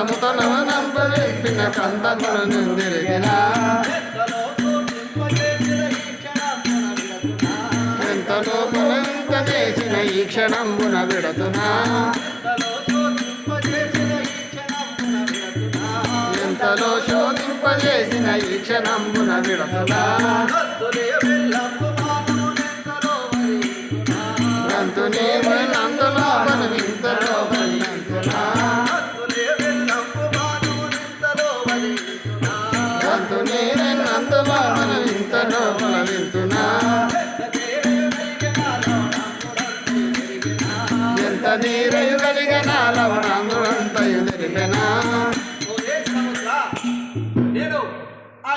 పంతముతో నవనంపజెప్పిన కందమును నిందిరిగిన. ఎంతలో పులంత చేసిన ఈ క్షణంబున విడతునా ఎంతలో శోధింపజేసిన ఈ క్షణంబున విడతునా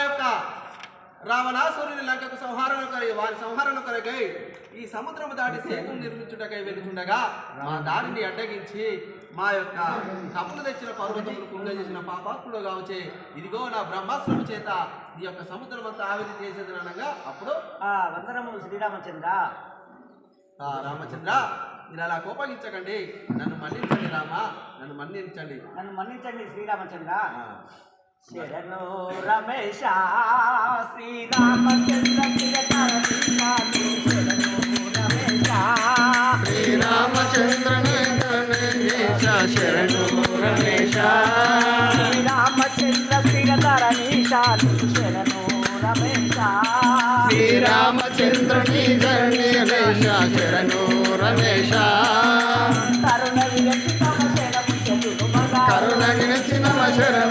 యొక్క రావణాసురుని లంకకు సంహారణ వారి సంహారణ కొరకై ఈ సముద్రము దాటి సేతును నిర్మించుటకై వెళుతుండగా మా దారిని అడ్డగించి మా యొక్క కప్పులు తెచ్చిన పర్వతములు కుంగజేసిన పాపాత్ముడు కావచ్చే ఇదిగో నా బ్రహ్మాస్త్రము చేత ఈ యొక్క సముద్రం అంతా ఆవిరి చేసేది అనగా అప్పుడు ఆ వందనము శ్రీరామచంద్ర ఆ రామచంద్ర మీరు అలా కోపగించకండి. నన్ను మన్నించండి రామ నన్ను మన్నించండి. నన్ను మన్నించండి శ్రీరామచంద్ర. శరణు రమేశ శ్రీరామచంద్ర చిరకారణి శరణు రమేశ శరణు రమేశ శ్రీరామచంద్ర శరణు రమేశ శరణు కరుణ శరణు.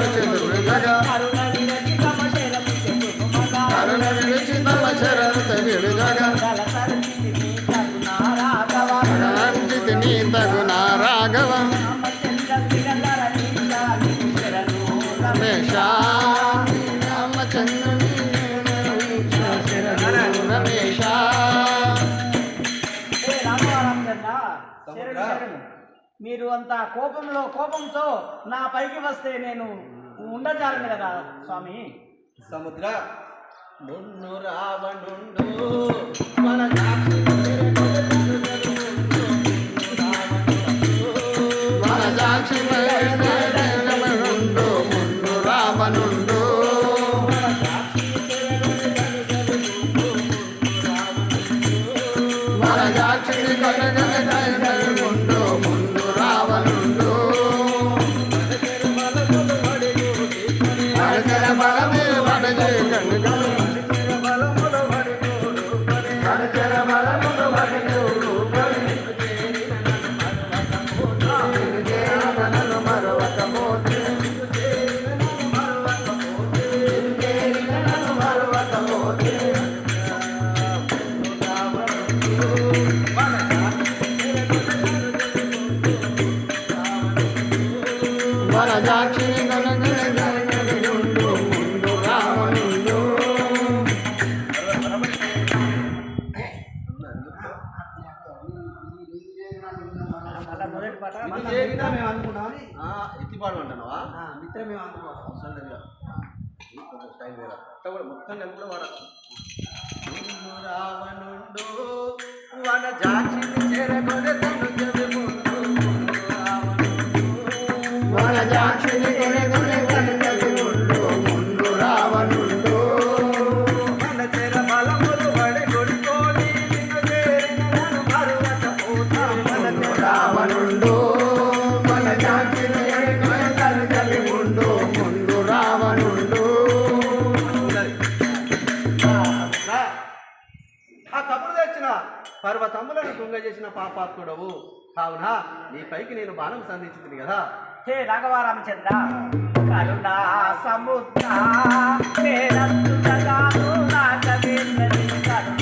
మీరు అంత కోపంలో కోపంతో నా పైకి వస్తే నేను ఉండజాలను కదా స్వామి? సముద్ర మున్ను రావణుండు మన ఎత్తిపాడు అంటున్నావా? మిత్రం మేము అనుకున్నాం అవసరం లేదు ఇక. ఇది కొంచెం స్టైల్ వేరే. అట్ట కూడా మొత్తం కలిపి కూడా వాడాలి. రావణుండు వన జాక్షిని ఆ కబురు తెచ్చిన పర్వతములను తుంగ చేసిన పాపాత్ముడవు. కావున నీ పైకి నేను బాణం సంధించింది కదా. హే రాఘవారామచంద్ర కరుణా సముద్ర కరుణా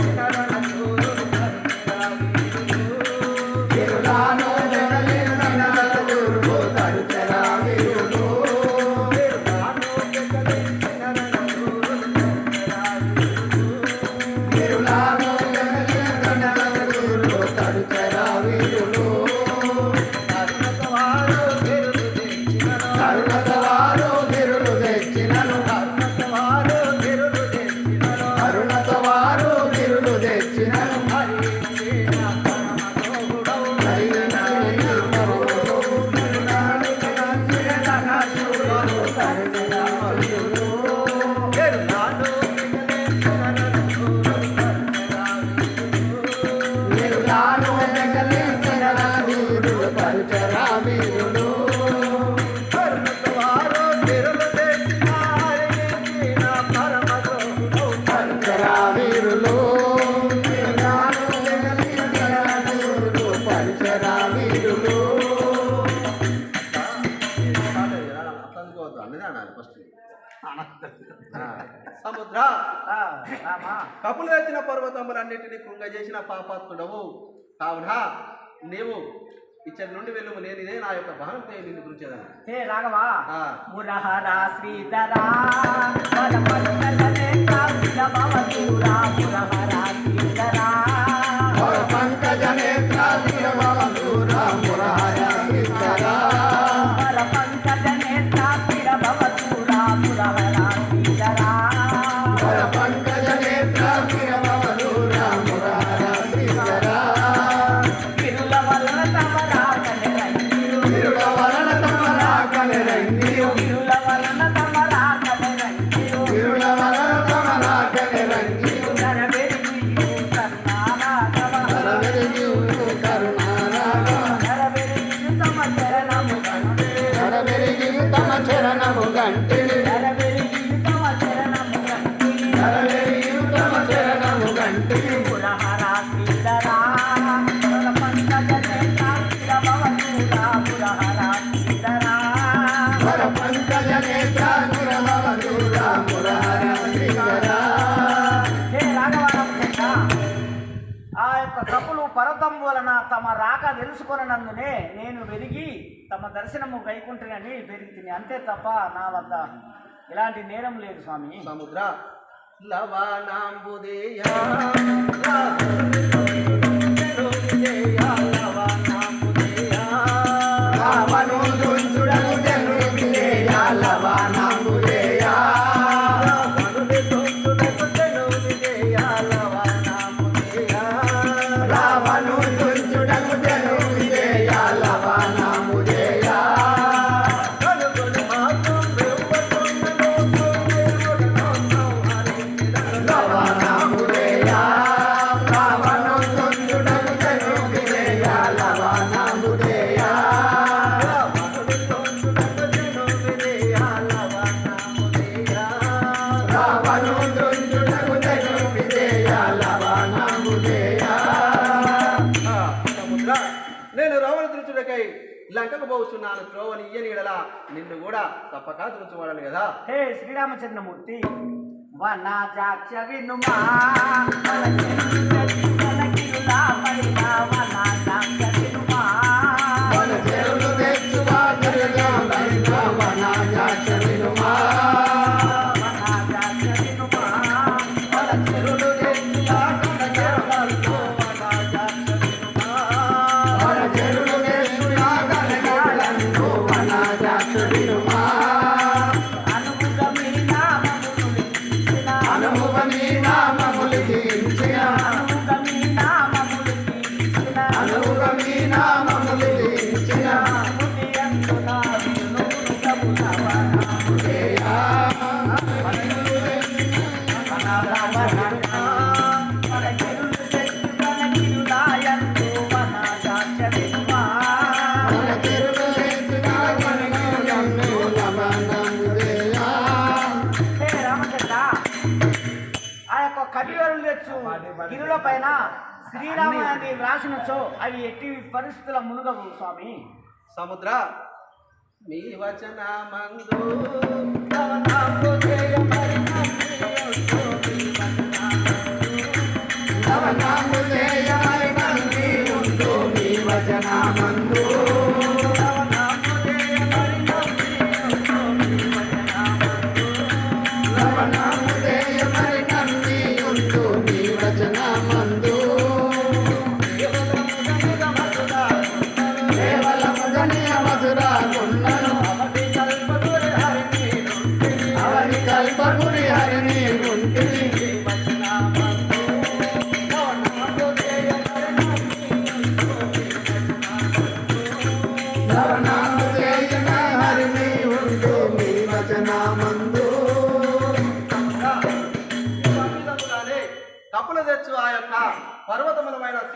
తిరులానో అనాలి ఫస్ట్ సముద్ర. కపులు తెచ్చిన పర్వతములన్నింటినీ కృంగజేసిన పాపాత్ముడవు. కావున నీవు ఇచ్చటి నుండి వెళ్ళు నేను ఇదే నా యొక్క భారం పేరు నిన్ను గురించేదాన్ని. హే రాఘవా. தர வேண்டும் తమ రాక తెలుసుకొనందునే నేను వెలిగి తమ దర్శనము కైకుంటునని పెరిగితిని అంతే తప్ప నా వద్ద ఇలాంటి నేరం లేదు స్వామి. సముద్ర లవనాంబుదేయా కదా తప్పక చూసుకోవాలి కదా హే శ్రీరామచంద్రమూర్తి వనజాక్ష వనాజాక్ష వినుమా కవివరులు తెచ్చు గిరుల పైన శ్రీరామాన్ని వ్రాసినచో అవి ఎట్టి పరిస్థితుల మునుగవు స్వామి సముద్ర మీ వచన మందు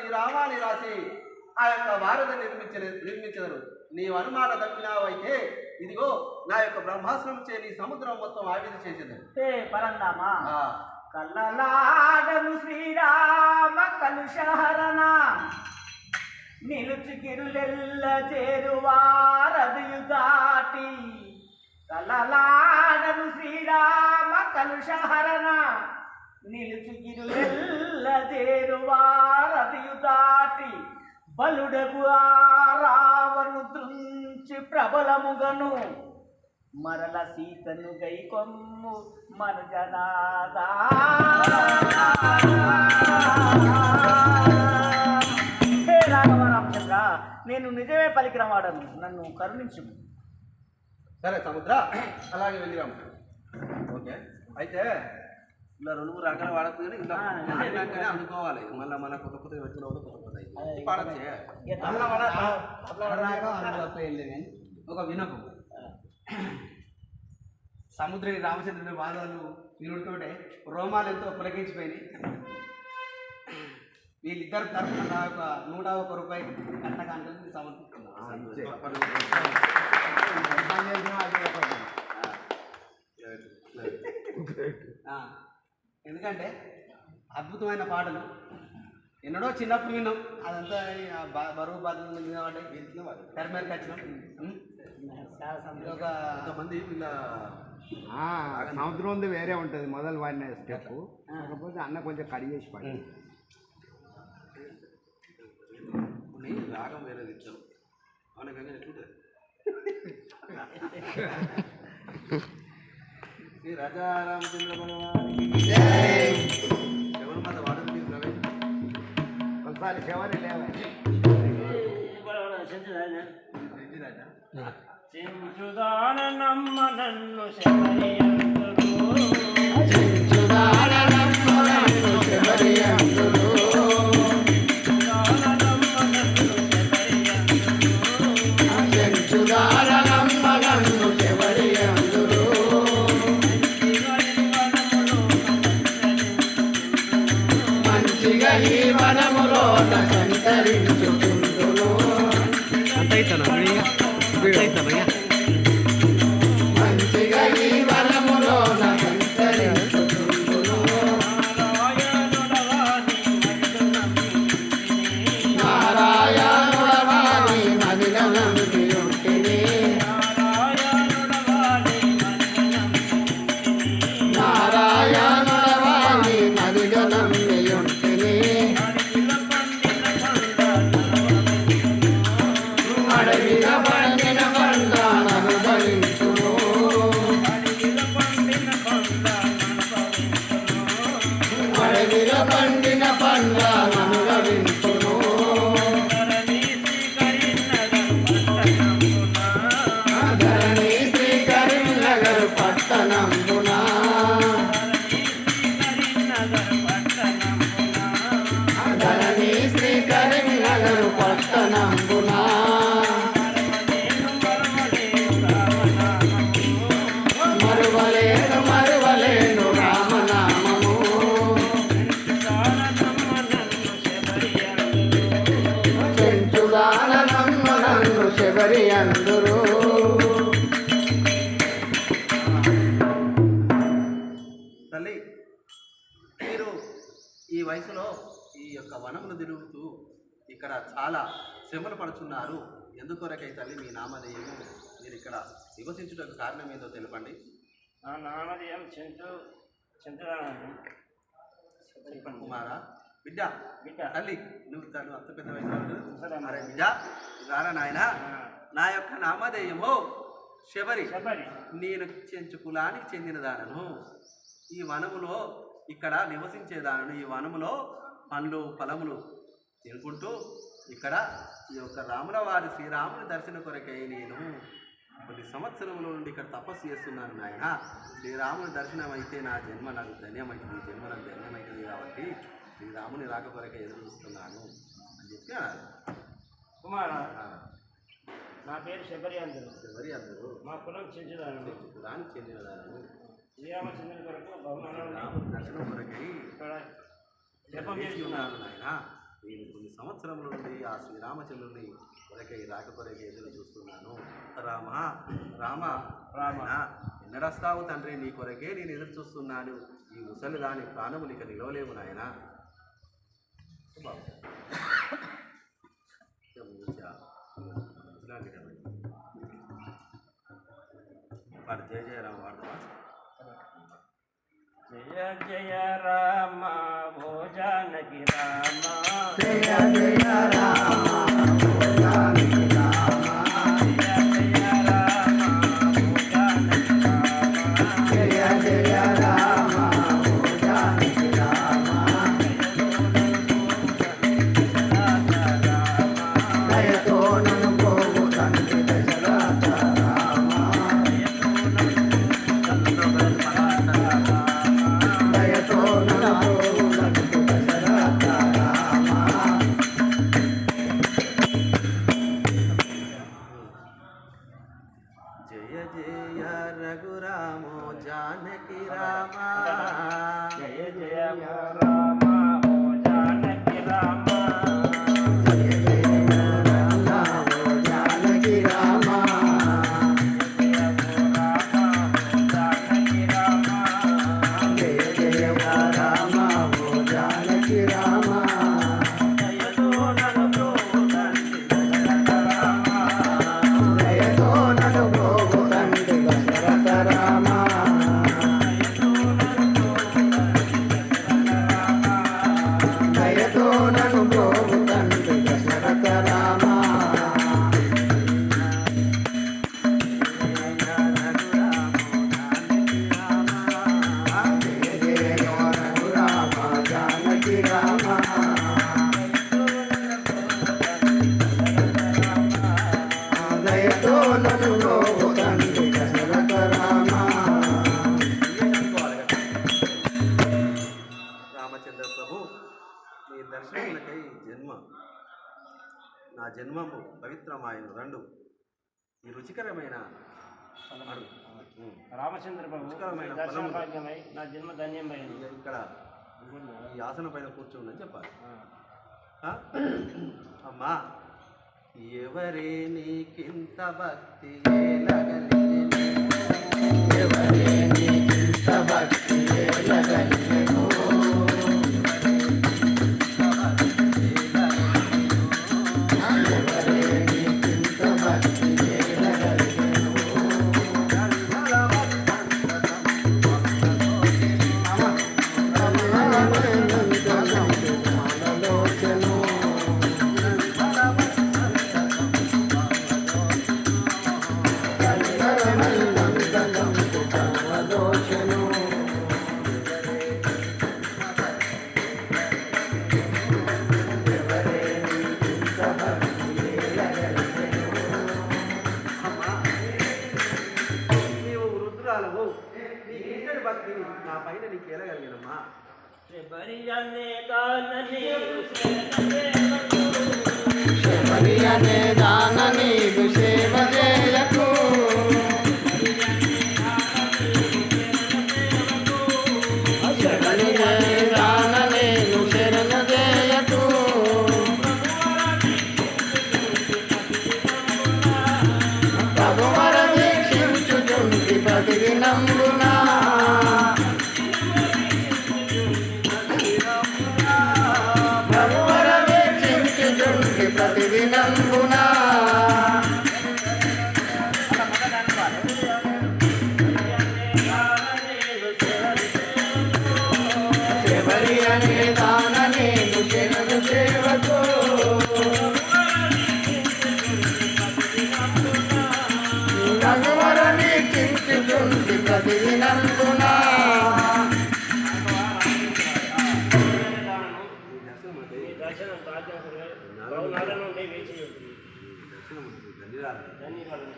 పర్వతములమైన శ్రీరామాని రాసి ఆ యొక్క భారతి నిర్మించ నిర్మించరు నీవు అనుమాట తప్పినావైతే ఇదిగో నా యొక్క బ్రహ్మాస్త్రం చే నీ సముద్రం మొత్తం ఆవిధి చేసేది ఏ పరందామా? కల్లలాడను శ్రీరామ కలుషహరణ. గిరులెల్ల చేరువారదియు దాటి. కల్లలాడను శ్రీరామ కలుషహరణ. నిలుచు గిరులెల్ల దాటి బలుడగు ఆ దృంచి ప్రబలముగను. మరల సీతను గైకొమ్ము మన జనాదా హే రాఘవరామచంద్ర నేను నిజమే పలికిన వాడను. నన్ను కరుణించు సరే సముద్ర అలాగే వెళ్ళిరాము ఓకే అయితే ఇలా రెండు మూడు రకాల వాడకు కానీ ఇలా అయినాకనే అందుకోవాలి మళ్ళీ మన కొత్త కొత్త పెట్టుకున్న కొత్త కొత్త పాడచ్చే ఒక వినపం. సముద్రుడి రామచంద్రుడి వాదాలు వినుడితోటే రోమాలు ఎంతో పులకించిపోయినాయి. వీళ్ళిద్దరు తరఫున నా యొక్క నూట ఒక రూపాయి కట్టకాంటలు సమర్పిస్తున్నాను ఎందుకంటే అద్భుతమైన పాటలు. ఎన్నడో చిన్నప్పుడు విన్నాం. అదంతా బరువు బాధ్యతలు ఉంది కాబట్టి తెర వచ్చినాం. ఒక ఇలా ఆ, సముద్రం ఉంది వేరే ఉంటుంది. మొదలు వాడిన స్టెప్. కాకపోతే అన్న కొంచెం కడి చేసి పడి. రాగం వేరేది ఇచ్చాం. అవునా ఎట్లుంటుంది? శ్రీ రాజా రామచంద్ర భగవానికి ఎవరు మన వాడని తీసుకురావే ఒకసారి చివరి లేవాలి చెంచుదానమ్మ నన్ను శబరియందుకు మంచిగా శబరి అందరూ. తల్లి మీరు ఈ వయసులో ఈ యొక్క వనమును తిరుగుతూ ఇక్కడ చాలా శ్రమలు పడుతున్నారు ఎందుకొరకై తల్లి మీ నామధేయము మీరు ఇక్కడ నివసించుటకు కారణం ఏందో తెలపండి. నా నామధేయం చెంచు చెంచుదానండి చెప్పండి. కుమారా బిడ్డ బిడ్డ తల్లి. నువ్వు తను అంత పెద్ద వయసు. అరే బిడ్డ రారా నాయన? నా యొక్క నామధేయము శబరి. నేను చెంచు కులానికి చెందినదానను ఈ వనములో ఇక్కడ నివసించేదానను ఈ వనములో పండ్లు ఫలములు తినుకుంటూ ఇక్కడ ఈ యొక్క రాముల వారి శ్రీరాముని దర్శన కొరకై నేను కొన్ని సంవత్సరముల నుండి ఇక్కడ తపస్సు చేస్తున్నాను నాయన. శ్రీరాముని దర్శనం అయితే నా జన్మ నాకు ధన్యమవుతుంది ఈ జన్మ నాకు ధన్యమవుతుంది కాబట్టి శ్రీరాముని రాక కొరకై ఎదురు చూస్తున్నాను అని చెప్పి అన్నారు. కుమార నా పేరు శబరి అందరు ఎవరి అందరూ మా కులం చెంచు కులానికి చెందినదానను శ్రీరామచంద్రుని కొరకు బహుమానాలు రాముని దర్శనం కొరకై ఇక్కడ జపం చేస్తున్నాను. ఉన్నాను నాయన. నేను కొన్ని సంవత్సరముల నుండి ఆ శ్రీరామచంద్రుని కొరకై రాక కొరకై ఎదురు చూస్తున్నాను. రామ రామ రామ. ఎన్నడస్తావు తండ్రి నీ కొరకే నేను ఎదురు చూస్తున్నాను. ఈ ముసలి దాని ప్రాణములు ఇక నిలవలేవు నాయన. బాబు. ఇక జయ జయరామ వాడతావా జయ జయ రామ ఓ రామ జయ జయ రామ జానకి రామ. జయ జయ రెండు. ఈ రుచికరమైన నా జన్మ ఇక్కడ ఈ ఆసనం పైన కూర్చోండి చెప్పాలి. ఆ. ఆ? అమ్మా ఎవరే నీకింత భక్తి? ఎవరే నీకింత భక్తి దర్శనం ప్రార్థించుకునే భవనాల నుండి వేచి ధన్యవాదాలు.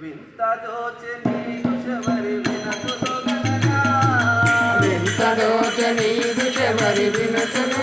వింత దోచె నీకు శబరి వినతులు వింత దోచె నీకు శబరి వినతులు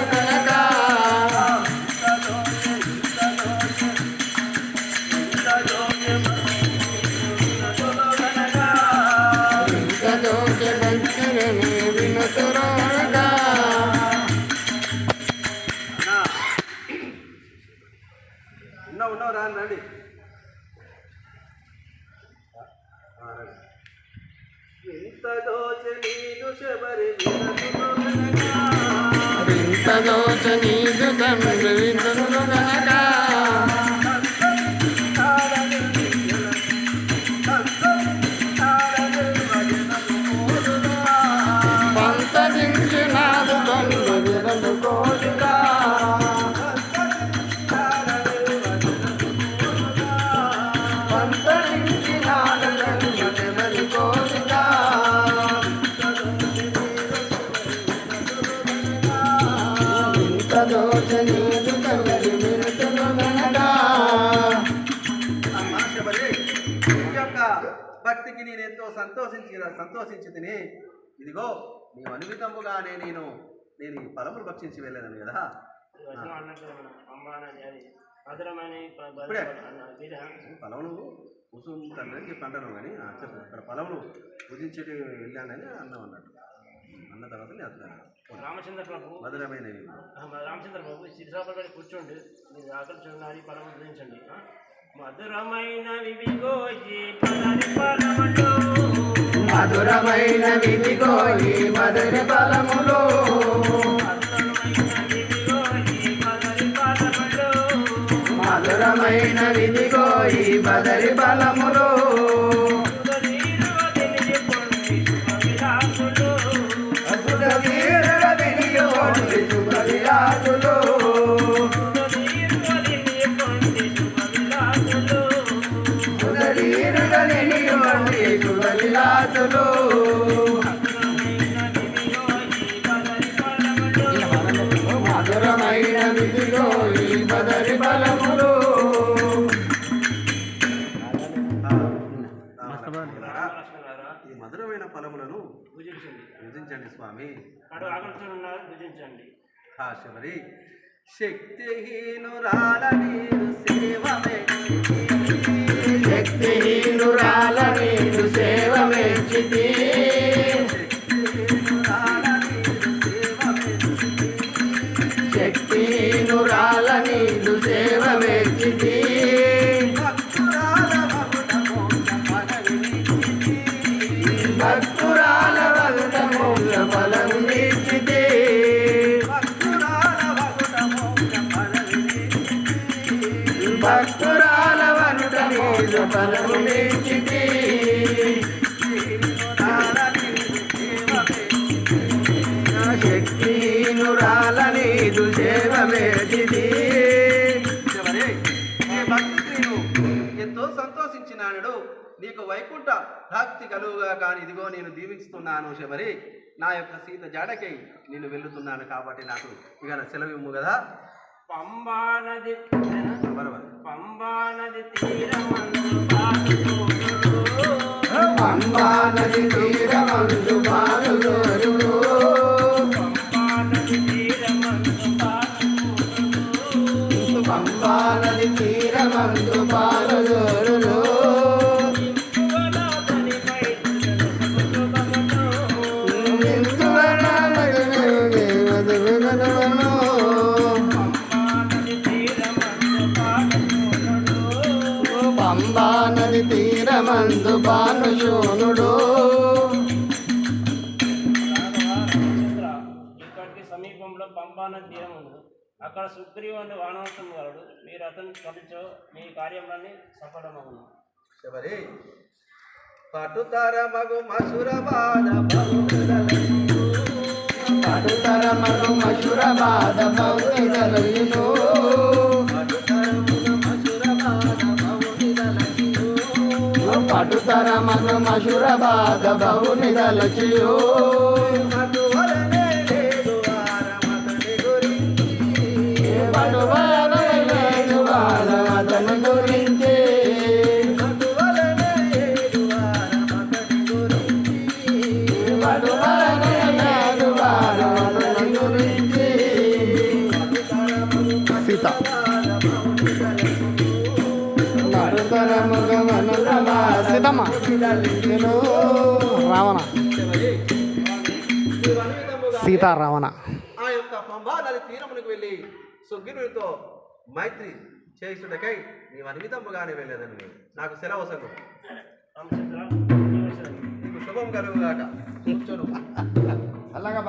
సంతోషించి సంతోషించి తిని ఇదిగో నీ అనుమితముగానే నేను నేను ఈ ఫలములు భక్షించి వెళ్ళాను కదా. ఈ వచనం అన్నట్టు మన అమ్మ అన్నది అది మధురమైన ప- ప- ఇప్పుడే. అన్న తీరా? ఫలములు కూర్చుంటాను అని చెప్పి అంటాను కానీ ఆ, చెప్పు ఇక్కడ ఫలములు పూజించేటి వెళ్ళానని అన్నాం అన్నట్టు. అన్న తర్వాత నేను అర్థం రామచంద్ర ప్రభు మధురమైనవి. రామచంద్ర ప్రభు శిరసాపడి కూర్చోండి మీరు ఆకలి చూడాలి ఫలం గురించండి మధురమైన మధురమైన విధిగో ఈ మధుర ఫలములో మధురమైన విధిగో ఈ బదరి ఫలములో శుభవిలాసులు. మధురమైన ఈ. మధురమైన బదరి ఈ ఫలములను పూజించండి పూజించండి స్వామి పూజించండి శబరి శక్తిహీనురాల నీరు సేవ శక్తిహీనురాల నీదు సేవ మెచ్చితి శక్తిహీనురాల నీదు సేవ మెచ్చితి భక్తురాల ఫలం నిచ్చితి భక్తురాల నీకు వైకుంఠ భక్తి కలుగుగా కానీ ఇదిగో నేను దీవిస్తున్నాను శబరి. నా యొక్క సీత జాడకై నేను వెళ్తున్నాను కాబట్టి నాకు ఇక సెలవు ఇమ్ము కదా. పంబా నది బరబర్. పంబా నది తీరమందు. పంబా నది తీరమందు అక్కడ సుగ్రీవుని వానవసం వాడు మీరు అతను కలిచో మీ కార్యములన్నీ సఫలమగును. శబరి పటుతర మగు మసురవాద పడుతర మగు బాధ పౌరిదలయును పడుతర మగు మశుర బాధ బహుని దలచియు సీతమ్మ నేను రావణ సీతారావణ ఆ యొక్క పంబా నది తీరమునికి వెళ్ళి సుగ్రీవునితో మైత్రి చేయిస్తుడకై నీవు అనిమితముగానే వెళ్ళేదని నాకు సెలవు సగు. నీకు శుభం కలుగుగాక. కూర్చోను. అలాగా